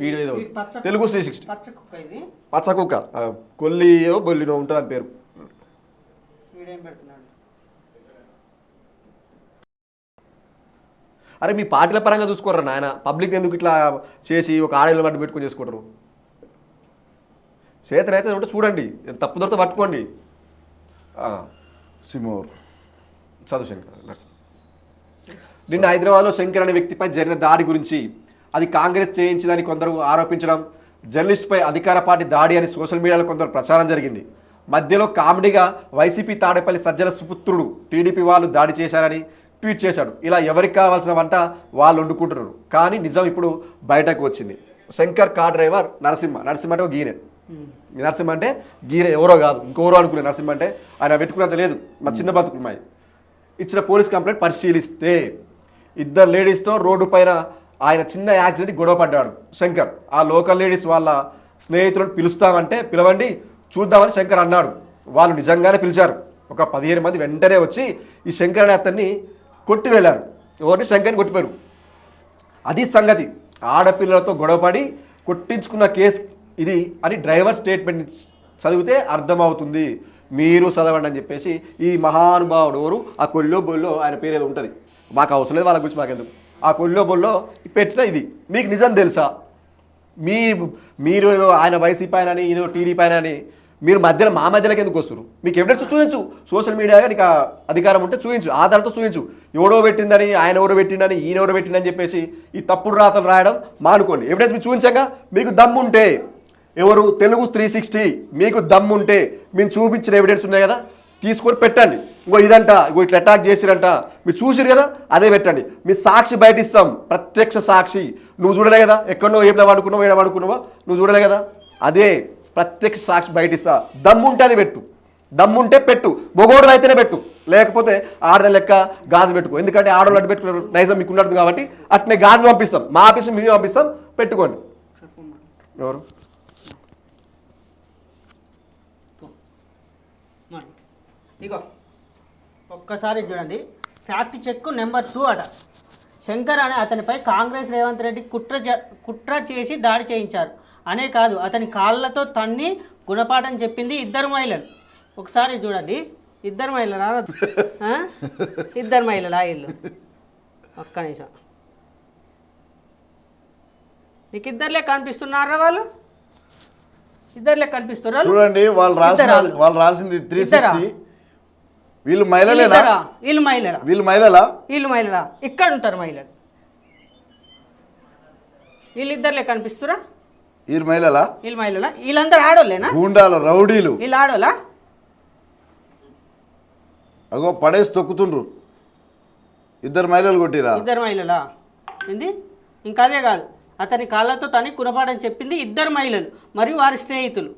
Video ఏదో Telugu three sixty. పచ్చ కుక్క కొల్లియో బొల్లినో ఉంటుంది అని పేరు. వీడేం అరే మీ పార్టీల పరంగా చూసుకోర్రా నాయన. పబ్లిక్ ఎందుకు ఇట్లా చేసి ఒక ఆడేళ్ళ పట్టు పెట్టుకొని చేసుకుంటారు? చేతనైతే ఉంటే చూడండి. తప్పు దొరికితే పట్టుకోండి. సిమోర్ చదువు శంకర్ నర్స్. నిన్న హైదరాబాద్లో శంకర్ అనే వ్యక్తిపై జరిగిన దాడి గురించి అది కాంగ్రెస్ చేయించిందని కొందరు ఆరోపించడం జర్నలిస్ట్పై అధికార పార్టీ దాడి అని సోషల్ మీడియాలో కొందరు ప్రచారం జరిగింది. మధ్యలో కామెడీగా వైసీపీ తాడేపల్లి సజ్జల సుపుత్రుడు టీడీపీ వాళ్ళు దాడి చేశారని ట్వీట్ చేశాడు. ఇలా ఎవరికి కావాల్సిన వంట వాళ్ళు వండుకుంటున్నారు. కానీ నిజం ఇప్పుడు బయటకు వచ్చింది. శంకర్ కార్ డ్రైవర్ నరసింహ నరసింహ అంటే ఒక గీనే నరసింహ అంటే గీనే ఎవరో కాదు ఇంకెవరో అనుకునే నరసింహ అంటే ఆయన పెట్టుకున్నంత లేదు. మా చిన్న బతుకున్నాయి ఇచ్చిన పోలీస్ కంప్లైంట్ పరిశీలిస్తే ఇద్దరు లేడీస్తో రోడ్డు పైన ఆయన చిన్న యాక్సిడెంట్ గొడవ పడ్డాడు. శంకర్ ఆ లోకల్ లేడీస్ వాళ్ళ స్నేహితులను పిలుస్తామంటే పిలవండి చూద్దామని శంకర్ అన్నాడు. వాళ్ళు నిజంగానే పిలిచారు. ఒక పదిహేను మంది వెంటనే వచ్చి ఈ శంకర్ అనే అతన్ని కొట్టి వెళ్ళారు. ఎవరిని? శంకర్ని కొట్టిపోయారు. అది సంగతి. ఆడపిల్లలతో గొడవపడి కొట్టించుకున్న కేసు ఇది అని డ్రైవర్ స్టేట్మెంట్ చదివితే అర్థమవుతుంది. మీరు చదవండి అని చెప్పేసి ఈ మహానుభావుడు ఎవరు ఆ కొల్లో బొల్లో ఆయన పేరు ఏదో ఉంటుంది. మాకు అవసరం లేదు వాళ్ళ గురించి మాకెందుకు? ఆ కొల్లో బొల్లో పెట్టిన ఇది. మీకు నిజం తెలుసా? మీ మీరు ఏదో ఆయన వైసీపీ ఆయన అని ఏదో టీడీపీ ఆయన అని మీరు మధ్యలో మా మధ్యలోకి ఎందుకు వస్తారు మీకు ఎవిడెన్స్ చూపించు. సోషల్ మీడియాగా నీకు అధికారం ఉంటే చూపించు. ఆధారంతో చూపించు. ఎవడో పెట్టిందని ఆయన ఎవరో పెట్టిండని ఈయన ఎవరో పెట్టిండని చెప్పేసి ఈ తప్పుడు రాతలు రాయడం మానుకోండి. ఎవిడెన్స్ మీరు చూపించాక మీకు దమ్ముంటే. ఎవరు తెలుగు త్రీ సిక్స్టీ మీకు దమ్ముంటే మేము చూపించిన ఎవిడెన్స్ ఉన్నాయి కదా తీసుకొని పెట్టండి. ఇంకో ఇదంట ఇంకో ఇట్లా అటాక్ చేసిరంట. మీరు చూసిరు కదా అదే పెట్టండి. మీ సాక్షి బయట ఇస్తాం ప్రత్యక్ష సాక్షి. నువ్వు చూడలే కదా ఎక్కడో ఏమైనా పడుకున్నావు ఏమైనా వాడుకున్నావా నువ్వు చూడలే కదా. అదే ప్రత్యక్ష సాక్షి బయట ఇస్తా దమ్ముంటే అది పెట్టు. దమ్ముంటే పెట్టు. మొగోడు అయితేనే పెట్టు. లేకపోతే ఆడద లెక్క గాజు పెట్టుకో. ఎందుకంటే ఆడవాళ్ళు అడ్డు పెట్టుకున్నారు నైజం మీకు ఉండదు కాబట్టి అట్నే గాజు పంపిస్తాం. మా ఆఫీస్ మేము పంపిస్తాం పెట్టుకోండి. ఎవరు మరి. ఇగో ఒక్కసారి చూడండి. ఫ్యాక్ట్ చెక్ నెంబర్ టూ అట. శంకర్ అనే అతనిపై కాంగ్రెస్ రేవంత్ రెడ్డి కుట్ర చే- కుట్ర చేసి దాడి చేయించారు. అనే కాదు అతని కాళ్ళతో తన్ని గుణపాఠం చెప్పింది ఇద్దరు మహిళలు. ఒకసారి చూడండి. ఇద్దరు మహిళలా? ఇద్దరు మహిళలా ఇల్లు ఒక్క నిమిషం. నీకు ఇద్దరులే కనిపిస్తున్నారా వాళ్ళు? ఇద్దరులే కనిపిస్తున్నారా చూడండి వాళ్ళు రాసిన? వాళ్ళు రాసింది త్రీ? సిక్స్టీ వీళ్ళు మహిళలేనా? వీళ్ళు మహిళలా? వీళ్ళు మహిళలా? వీళ్ళు మహిళలా? ఇక్కడ ఉంటారు మహిళలు. వీళ్ళిద్దరులే కనిపిస్తురా? వీళ్ళు మహిళలా? వీళ్ళు మహిళలా? వీళ్ళందరూ ఆడోళ్ళేనా? గూండాలు రౌడీలు. వీళ్ళు ఆడోళ్ళా? అగో పడేసి తొక్కుతుండ్రు. ఇద్దరు మహిళలు కొట్టిరా? ఇద్దరు మహిళలా? ఏంది? ఇంకా అదే కాదు. అతని కాళ్ళతో తని కురపాడని చెప్పింది ఇద్దరు మహిళలు మరియు వారి స్నేహితులు.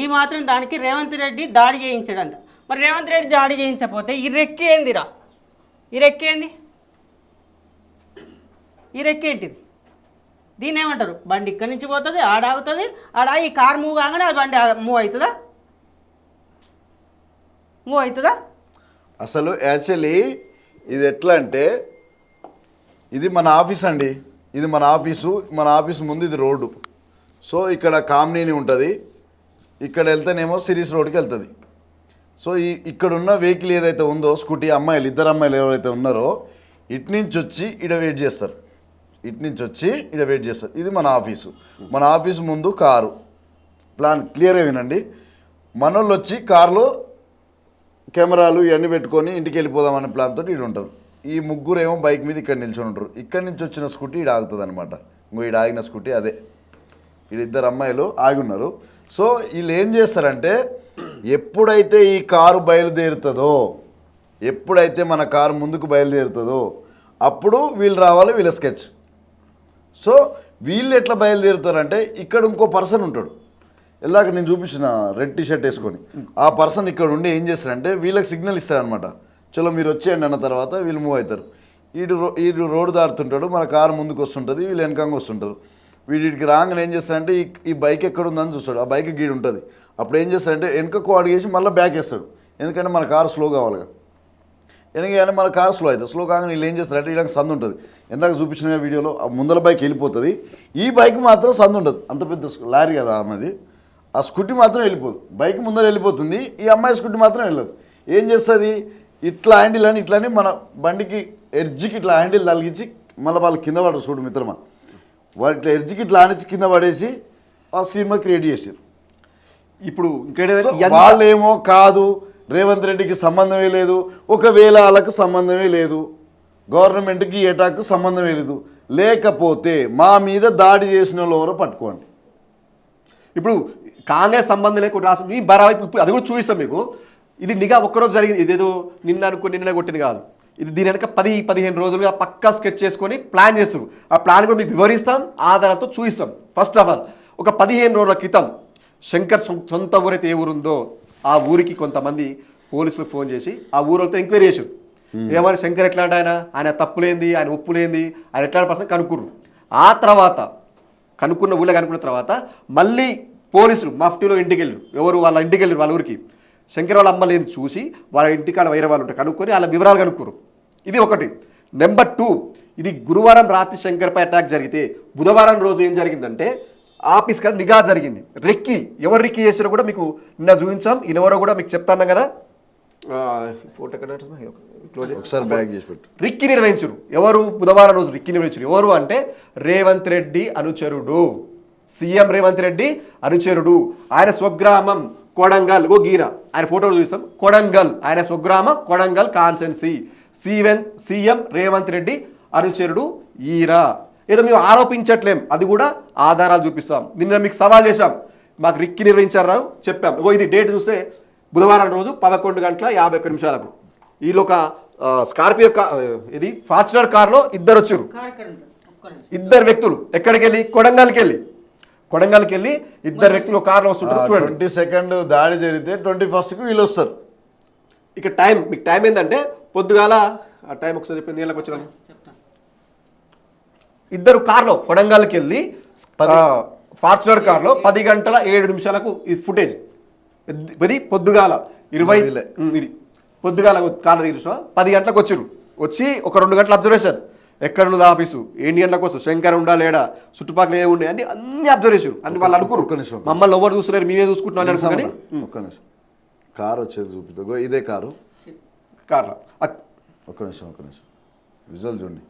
ఈ మాత్రం దానికి రేవంత్ రెడ్డి దాడి చేయించాడంట. మరి రేవంత్ రెడ్డి జాడీ చేయించకపోతే ఈ రెక్కి ఏందిరా? ఈ రెక్కి ఏంది? ఈ రెక్కి ఏంటిది? దీన్ని ఏమంటారు? బండి ఇక్కడి నుంచి పోతుంది ఆడ ఆగుతుంది ఆడ ఈ కార్ మూవ్ కాగానే అది బండి మూవ్ అవుతుందా? మూవ్ అవుతుందా? అసలు యాక్చువల్లీ ఇది ఎట్లా అంటే ఇది మన ఆఫీస్ అండి. ఇది మన ఆఫీసు మన ఆఫీస్ ముందు ఇది రోడ్డు. సో ఇక్కడ కామ్నీని ఉంటుంది. ఇక్కడ వెళ్తేనేమో సిరీస్ రోడ్కి వెళ్తుంది. సో ఈ ఇక్కడ ఉన్న వెహికల్ ఏదైతే ఉందో స్కూటీ అమ్మాయిలు ఇద్దరు అమ్మాయిలు ఎవరైతే ఉన్నారో ఇటు నుంచి వచ్చి ఇడ వెయిట్ చేస్తారు. ఇటు నుంచి వచ్చి ఇడ వెయిట్ చేస్తారు. ఇది మన ఆఫీసు. మన ఆఫీస్ ముందు కారు. ప్లాన్ క్లియర్గా వినండి. మనోళ్ళు వచ్చి కారులో కెమెరాలు ఇవన్నీ పెట్టుకొని ఇంటికి వెళ్ళిపోదామనే ప్లాన్ తోటి ఇటు ఉంటారు. ఈ ముగ్గురు ఏమో బైక్ మీద ఇక్కడ నిల్చొని ఉంటారు. ఇక్కడి నుంచి వచ్చిన స్కూటీ ఈడ ఆగుతుంది అనమాట ఇంకో ఈడ ఆగిన స్కూటీ అదే. వీళ్ళిద్దరు అమ్మాయిలు ఆగి ఉన్నారు. సో వీళ్ళు ఏం చేస్తారంటే ఎప్పుడైతే ఈ కారు బయలుదేరుతుందో ఎప్పుడైతే మన కారు ముందుకు బయలుదేరుతుందో అప్పుడు వీళ్ళు రావాలి వీళ్ళ స్కెచ్. సో వీళ్ళు ఎట్లా బయలుదేరుతారంటే ఇక్కడ ఇంకో పర్సన్ ఉంటాడు. ఇలాగ నేను చూపించిన రెడ్ టీ షర్ట్ వేసుకొని ఆ పర్సన్ ఇక్కడ ఉండి ఏం చేస్తాడంటే వీళ్ళకి సిగ్నల్ ఇస్తాడనమాట. చలో మీరు వచ్చేయండి అన్న తర్వాత వీళ్ళు మూవ్ అవుతారు. వీడు రో- వీడు రోడ్డు దాటుతుంటాడు మన కారు ముందుకు వస్తుంటుంది వీళ్ళు వెనకంగా వస్తుంటారు. వీడికి రాగానే ఏం చేస్తాడంటే ఈ ఈ బైక్ ఎక్కడ ఉందని చూస్తాడు. ఆ బైక్ గీడు ఉంటుంది. అప్పుడు ఏం చేస్తాడంటే వెనకకు అడిగేసి మళ్ళీ బ్యాక్ వేస్తాడు. ఎందుకంటే మన కారు స్లో కావాలిగా. వెనక మన కార్ స్లో అవుతుంది స్లో కాగానే వీళ్ళు ఏం చేస్తారంటే వీళ్ళకి సందు ఉంటుంది. ఎందాక చూపించిన వీడియోలో ఆ ముందల బైక్ వెళ్ళిపోతుంది. ఈ బైక్ మాత్రం సందు ఉండదు అంత పెద్ద లారీ కదా అమ్మది ఆ స్కూటీ మాత్రం వెళ్ళిపోదు. బైక్ ముందర వెళ్ళిపోతుంది. ఈ అమ్మాయి స్కూటీ మాత్రం వెళ్ళదు. ఏం చేస్తుంది? ఇట్లా హ్యాండిల్ అని ఇట్లా అని మన బండికి ఎర్జికి ఇట్లా హ్యాండిల్ తలిగించి మళ్ళీ వాళ్ళు కింద పడరు చూడు మిత్రమా. వాళ్ళు ఇట్లా ఎడ్జ్కి ఇట్లా ఆనిచ్చి కింద పడేసి ఆ సినిమా క్రియేట్ చేసారు ఇప్పుడు వాళ్ళేమో కాదు రేవంత్ రెడ్డికి సంబంధమే లేదు ఒకవేళ వాళ్ళకు సంబంధమే లేదు గవర్నమెంట్కి ఏటాకు సంబంధమే లేదు. లేకపోతే మా మీద దాడి చేసిన వాళ్ళు ఎవరో పట్టుకోండి. ఇప్పుడు కాంగ్రెస్ సంబంధం లేకుండా మీ బరాబర్ అది కూడా చూపిస్తాం మీకు. ఇది నిఘా ఒక్కరోజు జరిగింది. ఇదేదో నిన్న అనుకుని నిన్న కొట్టింది కాదు. ఇది దీని వెనక పది పదిహేను రోజులుగా పక్కా స్కెచ్ చేసుకొని ప్లాన్ చేస్తారు ఆ ప్లాన్ కూడా మీకు వివరిస్తాం ఆధారంతో చూపిస్తాం. ఫస్ట్ ఆఫ్ ఆల్ ఒక పదిహేను రోజుల క్రితం శంకర్ సొంత ఊరైతే ఏ ఊరుందో ఆ ఊరికి కొంతమంది పోలీసులకు ఫోన్ చేసి ఆ ఊరితో ఎంక్వైరీ చేశారు. ఏమని శంకర్ ఎట్లాంటి ఆయన? ఆయన తప్పులేంది? ఆయన ఒప్పులేంది? ఆయన ఎట్లాంటి పర్సన్ కనుక్కుర్రు. ఆ తర్వాత కనుక్కున్న ఊళ్ళో కనుక్కున్న తర్వాత మళ్ళీ పోలీసులు మఫ్టీలో ఇంటికి వెళ్ళారు ఎవరు? వాళ్ళ ఇంటికి వెళ్ళారు వాళ్ళ ఊరికి. శంకర్ వాళ్ళ అమ్మ లేదు చూసి వాళ్ళ ఇంటికాడ వేరే వాళ్ళు ఉంటే కనుక్కొని వాళ్ళ వివరాలు కనుక్కోరు ఇది ఒకటి. నెంబర్ టూ ఇది గురువారం రాత్రి శంకర్పై అటాక్ జరిగితే బుధవారం రోజు ఏం జరిగిందంటే ఆఫీస్ కాడ నిఘా జరిగింది. రెక్కి ఎవరు రెక్కి చేసినా కూడా మీకు నిన్న చూపించాం. ఈయనెవరో కూడా మీకు చెప్తాను కదా? ఆ, ఫోటో ఎక్కడ క్లోజ్ చేయి. ఒకసారి బ్యాగ్ చేసి పెట్టు. రిక్కి నిర్వహించరు. ఎవరు బుధవారం రోజు రిక్కి నిర్వహించరు? ఎవరు అంటే రేవంత్ రెడ్డి అనుచరుడు. సీఎం రేవంత్ రెడ్డి అనుచరుడు. ఆయన స్వగ్రామం కొడంగల్. ఓ గీన ఆయన ఫోటోలు చూస్తాం కొడంగల్. ఆయన స్వగ్రామం కొడంగల్ కాన్సెన్సీ సీవెన్ సీఎం రేవంత్ రెడ్డి అనుచరుడు. ఈరా. ఏదో మేము ఆరోపించట్లేం. అది కూడా ఆధారాలు చూపిస్తాం. నిన్న మీకు సవాల్ చేశాం. మాకు రిక్కి నిర్వహించారు? చెప్పాం. ఓ ఇది డేట్ చూస్తే బుధవారం రోజు పదకొండు గంటల యాభై ఒక్క నిమిషాలకు. వీళ్ళు ఒక స్కార్పియో ఇది ఫార్చునర్ కార్లో ఇద్దరు వచ్చారు. ఇద్దరు వ్యక్తులు ఎక్కడికి వెళ్ళి కొడంగల్కి వెళ్ళి కొడంగల్కి వెళ్ళి ఇద్దరు వ్యక్తులు ఒక కార్లో వస్తుంటారు. చూడండి. ట్వంటీ సెకండ్ దాడి జరిగితే ట్వంటీ ఫస్ట్కి వీళ్ళు వస్తారు. ఇక టైం మీకు టైం ఏంటంటే పొద్దుగాల ఆ టైం ఒకసారి చెప్పి నీళ్ళకి వచ్చిన ఇద్దరు కార్లో కొడంగల్కి వెళ్ళి ఫార్చునర్ కార్లో పది గంటల ఏడు నిమిషాలకు ఈ ఫుటేజ్. ఇది పొద్దుగాల ఇరవై ఇది. పొద్దుగాల కార్లో దిగిన పది గంటలకు వచ్చారు వచ్చి ఒక రెండు గంటల అబ్జర్వేషన్. ఎక్కడ ఉన్నది ఆఫీసు? ఎన్ని గంటలకు వస్తుంది శంకర్ ఉండా లేడా? చుట్టుపక్కల ఏ ఉండే అన్ని అన్ని అబ్జర్వ్ చేసారు అన్ని వాళ్ళు నిమిషం. మమ్మల్ని ఎవరు చూస్తున్నారు మేమే చూసుకుంటున్నాం అని అనుకుని. ఒక్క నిమిషం. కారు వచ్చేది చూపిద్దా. గో ఇదే కారు. కార్లో. ఆ- ఒక్క నిమిషం ఒక్క నిమిషం. విజువల్ చూడండి.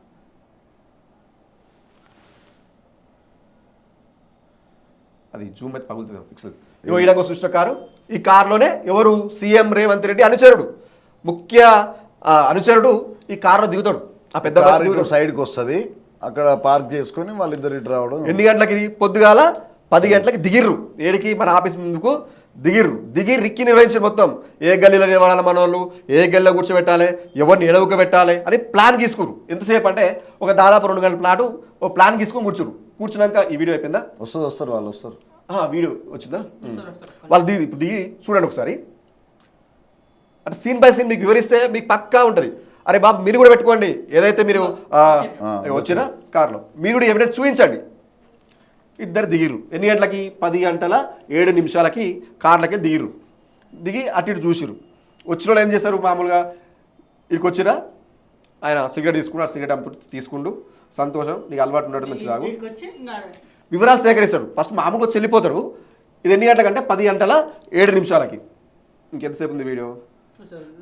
అది జూమ్ అయితే పగులుతుంది పిక్సెల్ ఇగో ఈడకు చూసిన కారు ఈ కారులోనే ఎవరు సీఎం రేవంత్ రెడ్డి అనుచరుడు. ముఖ్య అనుచరుడు ఈ కారులో దిగుతాడు. ఆ పెద్ద కారు. సైడ్కి వస్తుంది అక్కడ పార్క్ చేసుకొని వాళ్ళిద్దరు ఇటు రావడం. ఎన్ని గంటలకి పొద్దుగాల పది గంటలకి దిగిర్రు. ఏడికి మన ఆఫీస్ ముందుకు దిగిర్రు. దిగి రిక్కి నిర్వహించారు మొత్తం. ఏ గల్లీలో నిలబడాలి మన వాళ్ళు ఏ గల్లీలో కూర్చోబెట్టాలి? ఎవరిని ఎడవుక పెట్టాలి? అని ప్లాన్ గీసుకురు ఎంతసేపు అంటే ఒక దాదాపు రెండు గంటల నాటు ఓ ప్లాన్ గీసుకొని కూర్చురు కూర్చున్నాక ఈ వీడియో అయిపోయిందా? వస్తుంది వస్తారు వాళ్ళు వస్తారు. ఆ, వీడియో వచ్చిందా? వాళ్ళు దిగి ఇప్పుడు దిగి చూడండి ఒకసారి. అంటే సీన్ బై సీన్ మీకు వివరిస్తే మీకు పక్కా ఉంటుంది. అరే బాబు మీరు కూడా పెట్టుకోండి. ఏదైతే మీరు వచ్చిన కార్లో. మీరు కూడా ఎవిడెన్స్ చూపించండి. ఇద్దరు దిగిరు ఎన్ని గంటలకి? పది గంటల ఏడు నిమిషాలకి కార్లకి దిగిరు దిగి అటు ఇటు చూసిరు వచ్చిన వాళ్ళు ఏం చేస్తారు మామూలుగా? ఇక్కడికి వచ్చినా ఆయన సిగరెట్ తీసుకున్నాడు సిగరెట్ అంపు తీసుకుండు. సంతోషం నీకు అలవాటు ఉండడం మంచి తాగు. వివరాలు సేకరిస్తాడు. ఫస్ట్ మామూలుగా వచ్చి వెళ్ళిపోతాడు. ఇది ఎన్ని గంటలకంటే పది గంటల ఏడు నిమిషాలకి. ఇంకెంతసేపు ఉంది వీడియో.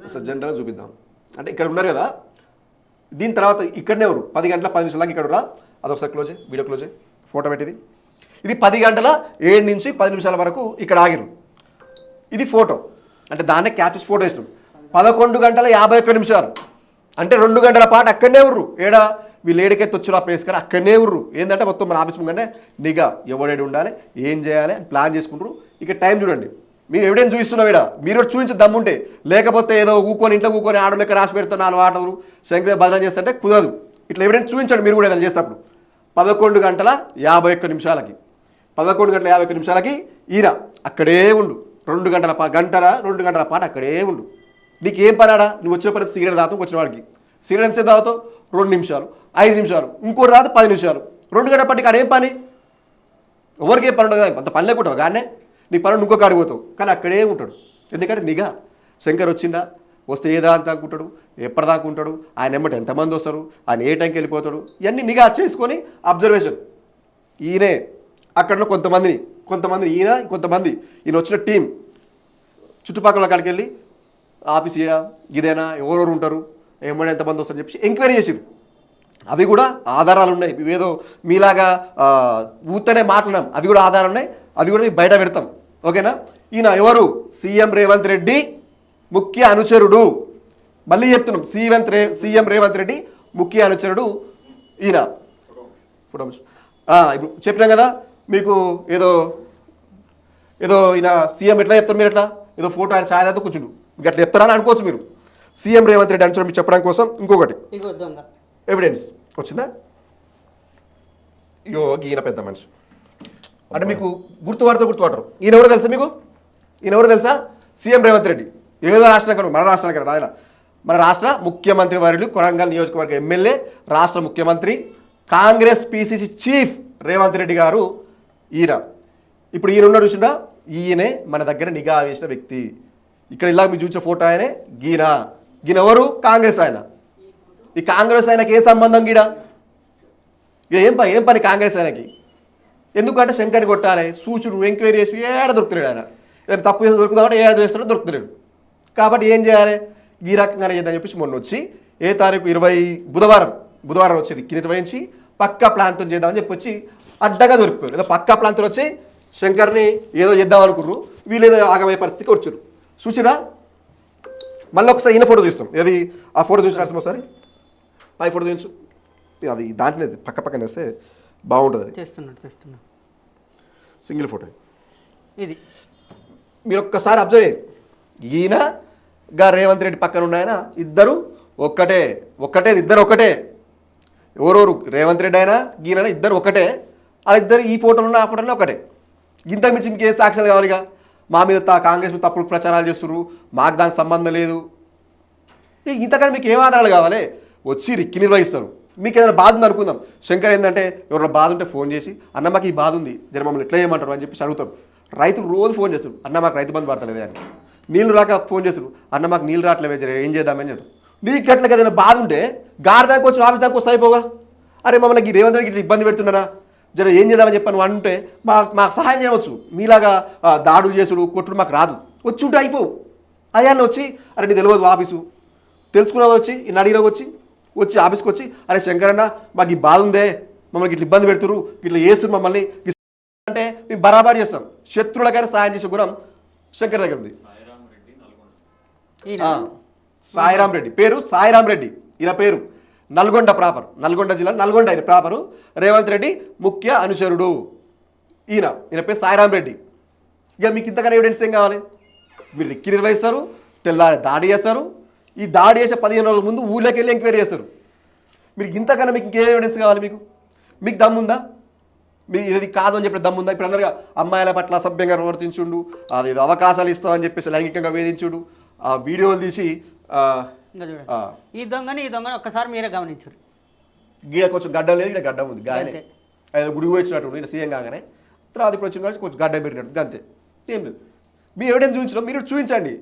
ఒకసారి జనరల్గా చూపిద్దాం. అంటే ఇక్కడ ఉన్నారు కదా? దీని తర్వాత ఇక్కడనే ఎవరు పది గంటల పది నిమిషాలకి ఇక్కడ రా అదొకసారి క్లోజ్ వీడియో క్లోజ్ ఫోటో పెట్టింది. ఇది పది గంటల ఏడు నుంచి పది నిమిషాల వరకు ఇక్కడ ఆగిరు ఇది ఫోటో. అంటే దాన్నే క్యాప్చర్స్ ఫోటో వేసినాం పదకొండు గంటల యాభై ఒక్క నిమిషాలు. అంటే రెండు గంటల పాటు అక్కడనే ఉర్రు. ఏడా? వీళ్ళు ఏడికైతే వచ్చారు ఆ ప్లేస్ కానీ అక్కడనే ఉర్రు. ఏంటంటే మొత్తం మన ఆఫీస్ ముంగనే నిఘా ఎవడేడు ఉండాలి ఏం చేయాలి అని ప్లాన్ చేసుకుంటారు ఇక టైం చూడండి. మీరు ఎవిడెన్స్ చూస్తున్నాం ఇక్కడ మీరు కూడా చూపించి దమ్ముంటే లేకపోతే ఏదో ఊకొని ఇంట్లో ఊకొని ఆడలేక రాసి పెడతాను నాలుగు ఆటలు శంకరే భద్రం చేస్తుంటే కుదరదు. ఇట్లా ఎవిడెన్స్ చూపించండి మీరు కూడా ఏదైనా చేసేటప్పుడు. పదకొండు గంటల యాభై ఒక్క నిమిషాలకి. పదకొండు గంటల యాభై ఒక్క నిమిషాలకి ఈయన అక్కడే ఉండు. రెండు గంటల పా గంటల రెండు గంటల పాటు అక్కడే ఉండు. నీకు ఏం పనాడా? నువ్వు వచ్చిన పని సిగరెట్ దాతం వచ్చిన వాడికి. సిగరెట్ ఎంత తాగుతావు రెండు నిమిషాలు. ఐదు నిమిషాలు. ఇంకోటి తాగితే పది నిమిషాలు. రెండు గంటల పాటు ఇక్కడ ఏం పని? ఎవరికి ఏ పని ఉండదు అంత పని లేకుంటావు కానీ నీ పనులు ఇంకో కాడికి పోతావు కానీ అక్కడే ఉంటాడు. ఎందుకంటే నిఘా. శంకర్ వచ్చిందా వస్తే ఏ దాంతో అనుకుంటాడు? ఎప్పటిదాకా ఉంటాడు? ఆయన ఎమ్మటి ఎంతమంది వస్తారు? ఆయన ఏ టైంకి వెళ్ళిపోతాడు? ఇవన్నీ నిఘా చేసుకొని అబ్జర్వేషన్ ఈయనే అక్కడ కొంతమందిని కొంతమంది ఈయన కొంతమంది ఈయన వచ్చిన టీం. చుట్టుపక్కల కాడికి వెళ్ళి ఆఫీస్ ఇదేనా ఎవరెవరు ఉంటారు ఏమన్నా ఎంతమంది వస్తారని చెప్పి ఎంక్వైరీ చేసిరు అవి కూడా ఆధారాలు ఉన్నాయి. ఇవేదో మీలాగా ఊతనే మాట్లాడినాం అవి కూడా ఆధారాలు ఉన్నాయి. అవి కూడా బయట పెడతాం. ఓకేనా? ఈయన ఎవరు? సీఎం రేవంత్ రెడ్డి ముఖ్య అనుచరుడు. మళ్ళీ చెప్తున్నాం. సీఎం రే సీఎం రేవంత్ రెడ్డి ముఖ్య అనుచరుడు ఈయన. ఇప్పుడు చెప్పినాం కదా మీకు ఏదో ఏదో ఈయన సీఎం ఎట్లా చెప్తారు మీరు ఎట్లా ఏదో ఫోటో ఆయన ఛాయ్ అయితే కూర్చుండు. మీకు అట్లా చెప్తారని అనుకోవచ్చు మీరు. సీఎం రేవంత్ రెడ్డి అనుచరుడు మీకు చెప్పడం కోసం ఇంకొకటి. ఎవిడెన్స్ వచ్చిందా? ఇగో ఈయన పెద్ద మనిషి. అంటే మీకు గుర్తుపడతా గుర్తుపడరు ఈయన ఎవరు తెలుసా మీకు? ఈయన ఎవరు తెలుసా? సీఎం రేవంత్ రెడ్డి. ఏదో రాష్ట్రం కాదు మన రాష్ట్రానికి ఆయన. మన రాష్ట్ర ముఖ్యమంత్రి వర్యులు కొరంగల్ నియోజకవర్గ ఎమ్మెల్యే రాష్ట్ర ముఖ్యమంత్రి కాంగ్రెస్ పిసిసి చీఫ్ రేవంత్ రెడ్డి గారు ఈయన. ఇప్పుడు ఈయన ఉన్నాడు చూసినా ఈయనే మన దగ్గర నిఘా వేసిన వ్యక్తి. ఇక్కడ ఇలా మీరు చూసిన ఫోటో ఆయనే గీన. గీన ఎవరు? కాంగ్రెస్ ఆయన. ఈ కాంగ్రెస్ ఆయనకి ఏ సంబంధం గీడ? ఇక ఏం పని ఏం పని కాంగ్రెస్ ఆయనకి? ఎందుకంటే శంకర్ని కొట్టాలి సూచుడు ఎంక్వైరీ చేసి ఏడ దొరుకుతున్నాడు ఆయన. ఏదైనా తప్పు చేసి దొరుకుతామంటే ఏడ చేస్తాడో దొరుకుతున్నాడు కాబట్టి ఏం చేయాలి? ఈ రకంగానే చేద్దామని చెప్పేసి మొన్న వచ్చి ఏ తారీఖు? ఇరవై బుధవారం. బుధవారం వచ్చి నిర్వహించి పక్కా ప్లాన్తో చేద్దామని చెప్పి వచ్చి అడ్డగా దొరికిపోయారు. ఏదో పక్కా ప్లాన్తో వచ్చి శంకర్ని ఏదో చేద్దాం అనుకుర్రు. వీళ్ళు ఏదో ఆగమయ్యే పరిస్థితికి వచ్చారు. చూసిరా మళ్ళీ ఒకసారి ఈయన ఫోటో చూస్తాం. ఏది? ఆ ఫోటో చూసిన ఒకసారి. ఆ ఫోటో చూపించు. అది దాంట్లో పక్క పక్కన వేస్తే బాగుంటుంది అది. చేస్తున్నాడు చేస్తున్నాడు. Single photo. ఇది. మీరు ఒక్కసారి అబ్జర్వ్ చేయండి. ఈయన గా రేవంత్ రెడ్డి పక్కన ఉన్న ఆయన ఇద్దరు ఒక్కటే ఒక్కటే ఇద్దరు ఒక్కటే. ఎవరెవరు? రేవంత్ రెడ్డి అయినా ఈయన ఇద్దరు ఒకటే. ఆ ఇద్దరు ఈ ఫోటోలో ఉన్న ఆ ఫోటోలో ఒకటే. ఇంత మించి ఇంకేం సాక్ష్యాలు కావాలిగా? మా మీద తా- కాంగ్రెస్ మీద తప్పుడు ప్రచారాలు చేస్తున్నారు మాకు దానికి సంబంధం లేదు. ఇంతకన్నా మీకు ఏం ఆధారాలు కావాలి? వచ్చి రిక్కి నిర్వహిస్తారు. మీకు ఏదైనా బాధ ఉంది అనుకుందాం. శంకర్ ఏంటంటే ఎవరైనా బాధ ఉంటే ఫోన్ చేసి అన్న మాకు ఈ బాధ ఉంది. జర మమ్మల్ని ఎట్లా చేయమంటారు? అని చెప్పేసి అడుగుతారు. రైతులు రోజు ఫోన్ చేస్తారు. అన్న మాకు రైతు బంధు పడతలేదే అని. నీళ్ళు రాక ఫోన్ చేస్తారు. అన్న మాకు నీళ్ళు రావట్లేదు జర ఏం చేద్దామని అంటారు నీకు ఎట్లా ఏదైనా బాధ ఉంటే గారి దాకా వచ్చి ఆఫీస్ దాకా వస్తే అయిపోగా. అరే మమ్మల్ని ఈ రేవంత్ రెడ్డి ఇట్లా ఇబ్బంది పెడుతున్నారా? జర ఏం చేద్దామని చెప్పాను అంటే మా మాకు సహాయం చేయవచ్చు. మీలాగా దాడులు చేసుడు కొట్టుడు మాకు రాదు. వచ్చి ఉంటే అయిపోవు. అయ్యాన్ని వచ్చి అరే నీకు తెలియదు ఆఫీసు. తెలుసుకున్నది వచ్చి ఈ అడిగినా వచ్చి వచ్చి ఆఫీస్కి వచ్చి అరే శంకరన్న మాకు ఈ బాధ ఉందే. మమ్మల్ని ఇట్లా ఇబ్బంది పెడుతురు ఇట్లా చేస్తున్నారు మమ్మల్ని. అంటే మేము బరాబర్ చేస్తాం. శత్రువులకైనా సాయం చేసే గుణం శంకర్ దగ్గర ఉంది. సాయిరామ్ రెడ్డి. పేరు సాయిరామ్ రెడ్డి. ఈయన పేరు నల్గొండ ప్రాపర్. నల్గొండ జిల్లా నల్గొండ ఆయన ప్రాపరు. రేవంత్ రెడ్డి ముఖ్య అనుచరుడు. ఈయన. ఈయన పేరు సాయిరాం రెడ్డి. ఇక మీకు ఇంతకన్నా ఎవిడెన్స్ ఏం కావాలి? మీరు రిక్కి నిర్వహిస్తారు తెల్లారి దాడి చేస్తారు. ఈ దాడి చేసే పదిహేను రోజుల ముందు ఊళ్ళోకి వెళ్ళి ఎంక్వైరీ చేస్తారు. మీరు ఇంతకన్నా మీకు ఇంకేం ఎవిడెన్స్ కావాలి మీకు? మీకు దమ్ముందా మీ ఇది కాదు అని చెప్పి దమ్ముందా ఇప్పుడు అందరుగా అమ్మాయిల పట్ల అసభ్యంగా ప్రవర్తించుండు అది ఏదో అవకాశాలు ఇస్తామని చెప్పేసి లైంగికంగా వేధించుడు. ఆ వీడియోలు తీసి ఇంకా చూడండి ఆ, ఈ దొంగని ఈ దొంగని ఒక్కసారి మీరే గమనించారు. గీడ కొంచెం గడ్డం లేదు ఇక్కడ గడ్డం ఉంది అంతే. ఏదో గుడికి వచ్చినట్టు నేను సీఎం కాగానే. తర్వాత ఇప్పుడు వచ్చిన కొంచెం గడ్డం పెరిగినట్టు అంతే. ఏం లేదు. మీ ఎవిడెన్స్ చూపించడం మీరు చూపించండి.